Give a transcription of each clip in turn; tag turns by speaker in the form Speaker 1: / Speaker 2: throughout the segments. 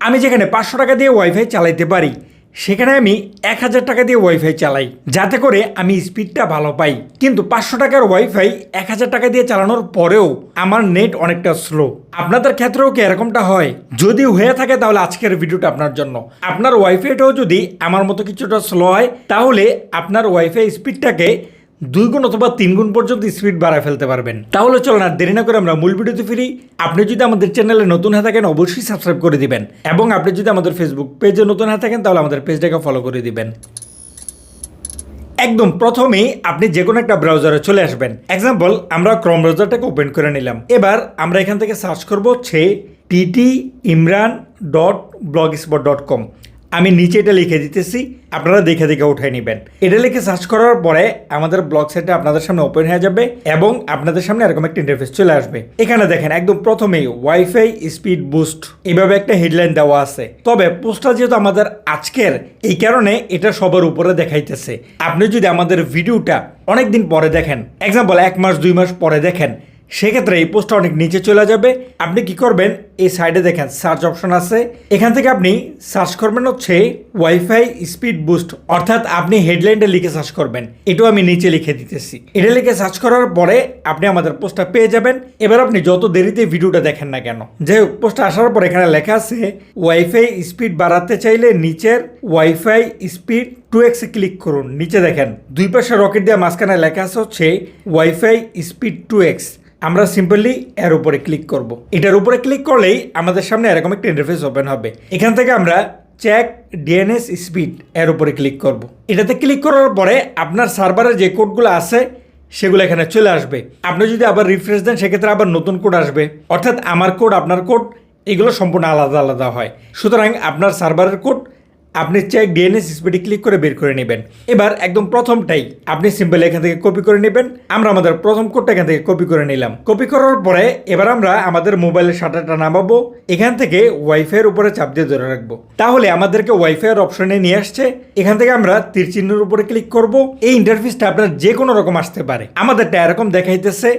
Speaker 1: আমি যেখানে পাঁচশো টাকা দিয়ে ওয়াইফাই চালাইতে পারি, সেখানে আমি এক হাজার টাকা দিয়ে ওয়াইফাই চালাই, যাতে করে আমি স্পিডটা ভালো পাই। কিন্তু পাঁচশো টাকার ওয়াইফাই এক হাজার টাকা দিয়ে চালানোর পরেও আমার নেট অনেকটা স্লো আপনাদের ক্ষেত্রেও কি এরকমটা হয়? যদি হয়ে থাকে তাহলে আজকের ভিডিওটা আপনার জন্য। আপনার ওয়াইফাইটাও যদি আমার মতো কিছুটা স্লো হয়, তাহলে আপনার ওয়াইফাই স্পিডটাকে দুই গুণ অথবা তিন গুণ পর্যন্ত স্পিড বাড়ায় ফেলতে পারবেন। তাহলে চলুন আর দেরি না করে আমরা মূল ভিডিওতে ফিরি। আপনি যদি আমাদের চ্যানেলে নতুন হয়ে থাকেন, অবশ্যই সাবস্ক্রাইব করে দিবেন। এবং আপনি যদি আমাদের ফেসবুক পেজে নতুন হয়ে থাকেন, তাহলে আমাদের পেজটাকে ফলো করে দিবেন। একদম প্রথমেই আপনি যে কোনো একটা ব্রাউজারে চলে আসবেন। এক্সাম্পল আমরা ক্রম ব্রাউজারটাকে ওপেন করে নিলাম। এবার আমরা এখান থেকে সার্চ করব হচ্ছে TT Imran dot blogspot dot com আমি নিচে এটা লিখে দিতেছি, আপনারা দেখে দেখে উঠাই নেবেন। এটা লিখে সার্চ করার পরে আমাদের ব্লগ সেটটা আপনাদের সামনে ওপেন হয়ে যাবে এবং আপনাদের সামনে এরকম একটা ইন্টারফেস চলে আসবে। এখানে দেখেন, একদম প্রথমেই ওয়াইফাই স্পিড বুস্ট এভাবে একটা হেডলাইন দেওয়া আছে। তবে পোস্টটা যেহেতু আমাদের আজকের, এই কারণে এটা সবার উপরে দেখাইতেছে। আপনি যদি আমাদের ভিডিওটা অনেকদিন পরে দেখেন এক্সাম্পল এক মাস, দুই মাস পরে দেখেন সেক্ষেত্রে এই পোস্টটা অনেক নিচে চলে যাবে। আপনি কি করবেন? এই সাইডে দেখেন সার্চ অপশন আছে। এখান থেকে আপনি সার্চ করবেন হচ্ছে ওয়াইফাই স্পিড বুস্ট। অর্থাৎ আপনি হেডলাইনটা লিখে সার্চ করবেন। এটাও আমি নিচে লিখে দিতেছি। এটা লিখে সার্চ করার পরে আপনি আমাদের পোস্টটা পেয়ে যাবেন। এবার আপনি যত দেরিতে ভিডিওটা দেখেন না কেন। যাই হোক, পোস্টটা আসার পর এখানে লেখা আছে, ওয়াইফাই স্পিড বাড়াতে চাইলে নিচের ওয়াইফাই স্পিড টু এক্সে ক্লিক করুন। নিচে দেখেন, দুই পাশে রকেট দেওয়া মাঝখানে লেখা আছে হচ্ছে, ওয়াইফাই স্পিড টু এক্স। আমরা সিম্পলি এর উপরে ক্লিক করব। এটার উপরে ক্লিক করলেই আমাদের সামনে এরকম একটা ইন্টারফেস ওপেন হবে। এখান থেকে আমরা চেক ডিএনএস স্পিড এর উপরে ক্লিক করব। এটাতে ক্লিক করার পরে আপনার সার্ভারের যে কোডগুলো আছে, সেগুলো এখানে চলে আসবে। আপনি যদি আবার রিফ্রেশ দেন, সেক্ষেত্রে আবার নতুন কোড আসবে। অর্থাৎ আমার কোড আপনার কোড এগুলো সম্পূর্ণ আলাদা আলাদা হয়। সুতরাং আপনার সার্ভারের কোড আপনি চেক ডিএনএস স্পিডে ক্লিক করে বের করে নেবেন। এবার একদম প্রথমটাই আপনি সিম্পল এখান থেকে কপি করে নেবেন। আমরা আমাদের প্রথম কোডটা এখান থেকে কপি করে নিলাম। কপি করার পরে এবার আমরা আমাদের মোবাইলের শাটারটা নামাবো। এখান থেকে ওয়াইফাইয়ের উপরে চাপ দিয়ে ধরে রাখব। তাহলে আমাদেরকে ওয়াইফাইয়ের অপশনে নিয়ে আসছে। এখান থেকে আমরা তীর চিহ্নের উপরে ক্লিক করব। এই ইন্টারফেসটা আপনার যে কোনো রকম আসতে পারে। আমাদেরটা এরকম দেখাইতেছে।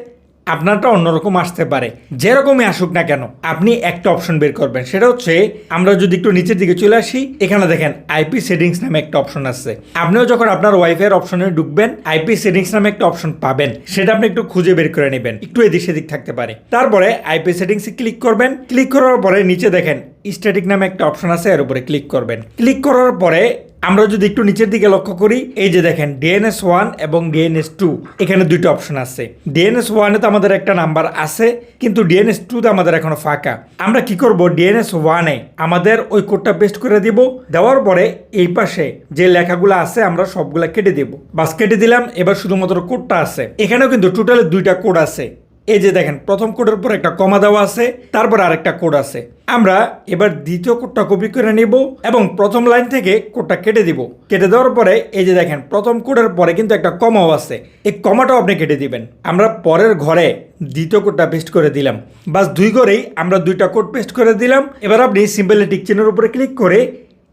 Speaker 1: আপনারটা অন্যরকম আসতে পারে। যেরকমই আসুক না কেন, আপনি একটা অপশন বের করবেন। সেটা হচ্ছে, আমরা যদি একটু নিচের দিকে চলে আসি, এখানে দেখেন আইপি সেটিংস নামে একটা অপশন আছে। আপনিও যখন আপনার ওয়াইফাই অপশনে ঢুকবেন আইপি সেটিংস নামে একটা অপশন পাবেন। সেটা আপনি একটু খুঁজে বের করে নেবেন। একটু এদিক সেদিক থাকতে পারে। তারপরে আইপি সেটিংসে ক্লিক করবেন। ক্লিক করার পরে নিচে দেখেন স্ট্যাটিক নামে একটা অপশন আছে, এর উপরে ক্লিক করবেন। ক্লিক করার পরে আমরা যদি একটু নিচের দিকে লক্ষ্য করি, এই যে দেখেন ডিএনএস ওয়ান এবং ডিএনএস টু এখানে দুইটা অপশন আছে। ডিএনএস ওয়ানে তো আমাদের একটা নাম্বার আছে, কিন্তু ডিএনএস টুতে আমাদের এখনও ফাঁকা। আমরা কি করব? ডিএনএস ওয়ানে আমাদের ওই কোডটা পেস্ট করে দিব, দেওয়ার পরে এই পাশে যে লেখাগুলো আছে, আমরা সবগুলা কেটে দেব। বাস কেটে দিলাম, এবার শুধুমাত্র কোডটা আছে। এখানেও কিন্তু টোটালি দুইটা কোড আছে। এই যে দেখেন, প্রথম কোডের উপর একটা কমা দেওয়া আছে, তারপর আরেকটা কোড আছে। আমরা এবার দ্বিতীয় কোডটা কপি করে নিব এবং প্রথম লাইন থেকে কোডটা কেটে দিব। কেটে দেওয়ার পরে এই যে দেখেন, প্রথম কোডের পরে কিন্তু একটা কমাও আছে। এই কমাটাও আপনি কেটে দিবেন। আমরা পরের ঘরে দ্বিতীয় কোডটা পেস্ট করে দিলাম। বাস দুই ঘরেই আমরা দুইটা কোড পেস্ট করে দিলাম। এবার আপনি সিম্পলি টিক চিহ্নের উপরে ক্লিক করে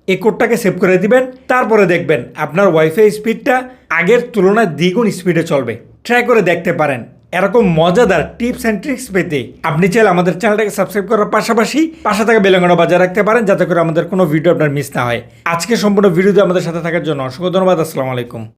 Speaker 1: এই কোডটাকে সেভ করে দিবেন। তারপরে দেখবেন, আপনার ওয়াইফাই স্পিডটা আগের তুলনায় দ্বিগুণ স্পিডে চলবে। ট্রাই করে দেখতে পারেন। এরকম মজাদার টিপস অ্যান্ড ট্রিক্স পেতে আপনি চাইলে আমাদের চ্যানেলটাকে সাবস্ক্রাইব করার পাশাপাশি পাশে থাকা বেলঙ্গানো বাজায় রাখতে পারেন যাতে করে আমাদের কোনো ভিডিও আপনার মিস না হয়। আজকে সম্পূর্ণ ভিডিওতে আমাদের সাথে থাকার জন্য অসংখ্য ধন্যবাদ। আসসালামু আলাইকুম।